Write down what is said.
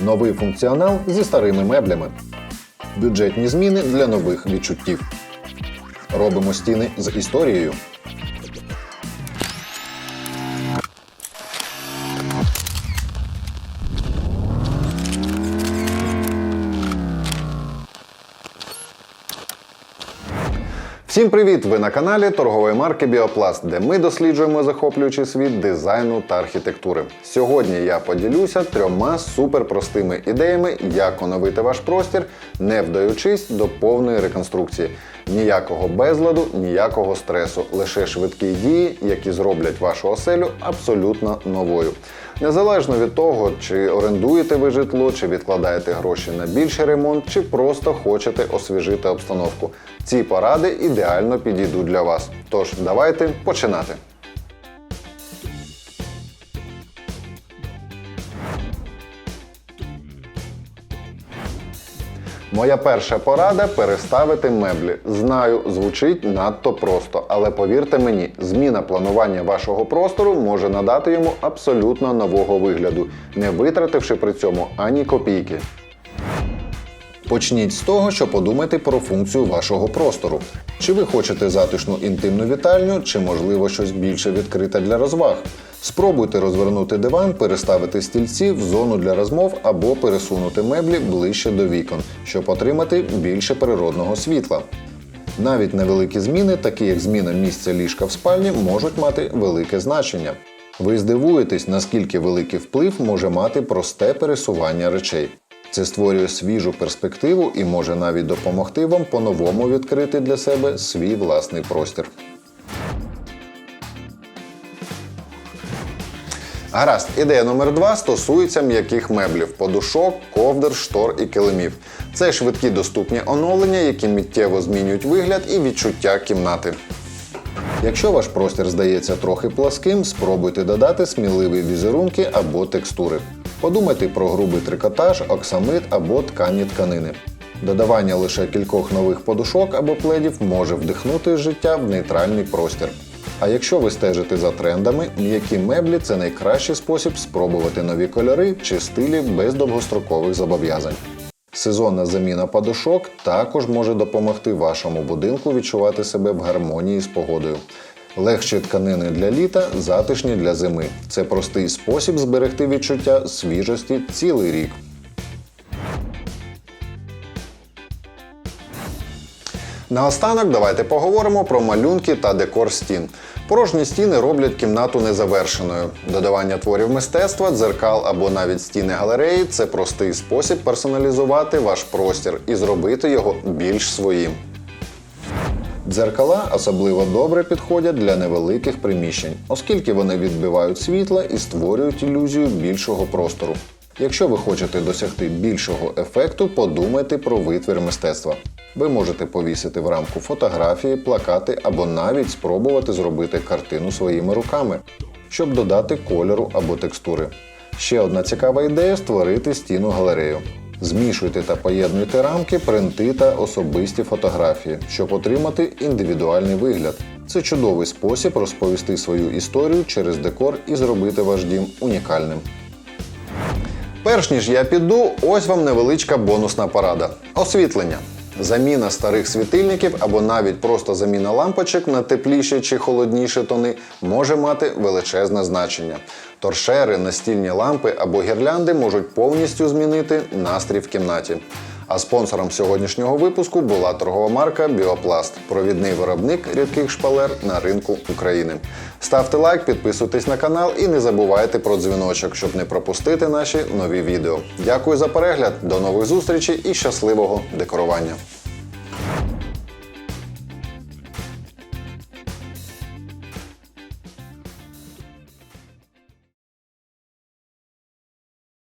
Новий функціонал зі старими меблями. Бюджетні зміни для нових відчуттів. Робимо стіни з історією. Всім привіт! Ви на каналі торгової марки Біопласт, де ми досліджуємо захоплюючий світ дизайну та архітектури. Сьогодні я поділюся трьома суперпростими ідеями, як оновити ваш простір, не вдаючись до повної реконструкції. Ніякого безладу, ніякого стресу, лише швидкі дії, які зроблять вашу оселю абсолютно новою. Незалежно від того, чи орендуєте ви житло, чи відкладаєте гроші на більший ремонт, чи просто хочете освіжити обстановку. Ці поради ідеально підійдуть для вас. Тож давайте починати. Моя перша порада переставити меблі. Знаю, звучить надто просто, але повірте мені, зміна планування вашого простору може надати йому абсолютно нового вигляду, не витративши при цьому ані копійки. Почніть з того, що подумайте про функцію вашого простору. Чи ви хочете затишну інтимну вітальню, чи можливо щось більше відкрите для розваг. Спробуйте розвернути диван, переставити стільці в зону для розмов або пересунути меблі ближче до вікон, щоб отримати більше природного світла. Навіть невеликі зміни, такі як зміна місця ліжка в спальні, можуть мати велике значення. Ви здивуєтесь, наскільки великий вплив може мати просте пересування речей. Це створює свіжу перспективу і може навіть допомогти вам по-новому відкрити для себе свій власний простір. Гаразд, ідея номер два стосується м'яких меблів, подушок, ковдр, штор і килимів. Це швидкі доступні оновлення, які миттєво змінюють вигляд і відчуття кімнати. Якщо ваш простір здається трохи пласким, спробуйте додати сміливі візерунки або текстури. Подумайте про грубий трикотаж, оксамит або ткані тканини. Додавання лише кількох нових подушок або пледів може вдихнути життя в нейтральний простір. А якщо ви стежите за трендами, м'які меблі це найкращий спосіб спробувати нові кольори чи стилі без довгострокових зобов'язань. Сезонна заміна подушок також може допомогти вашому будинку відчувати себе в гармонії з погодою. Легші тканини для літа, затишні для зими. Це простий спосіб зберегти відчуття свіжості цілий рік. Наостанок давайте поговоримо про малюнки та декор стін. Порожні стіни роблять кімнату незавершеною. Додавання творів мистецтва, дзеркал або навіть стіни галереї це простий спосіб персоналізувати ваш простір і зробити його більш своїм. Дзеркала особливо добре підходять для невеликих приміщень, оскільки вони відбивають світло і створюють ілюзію більшого простору. Якщо ви хочете досягти більшого ефекту, подумайте про витвір мистецтва. Ви можете повісити в рамку фотографії, плакати або навіть спробувати зробити картину своїми руками, щоб додати кольору або текстури. Ще одна цікава ідея створити стіну галерею. Змішуйте та поєднуйте рамки, принти та особисті фотографії, щоб отримати індивідуальний вигляд. Це чудовий спосіб розповісти свою історію через декор і зробити ваш дім унікальним. Перш ніж я піду, ось вам невеличка бонусна порада. Освітлення. Заміна старих світильників або навіть просто заміна лампочок на тепліші чи холодніші тони може мати величезне значення. Торшери, настільні лампи або гірлянди можуть повністю змінити настрій в кімнаті. А спонсором сьогоднішнього випуску була торгова марка Біопласт, провідний виробник рідких шпалер на ринку України. Ставте лайк, підписуйтесь на канал і не забувайте про дзвіночок, щоб не пропустити наші нові відео. Дякую за перегляд, до нових зустрічей і щасливого декорування!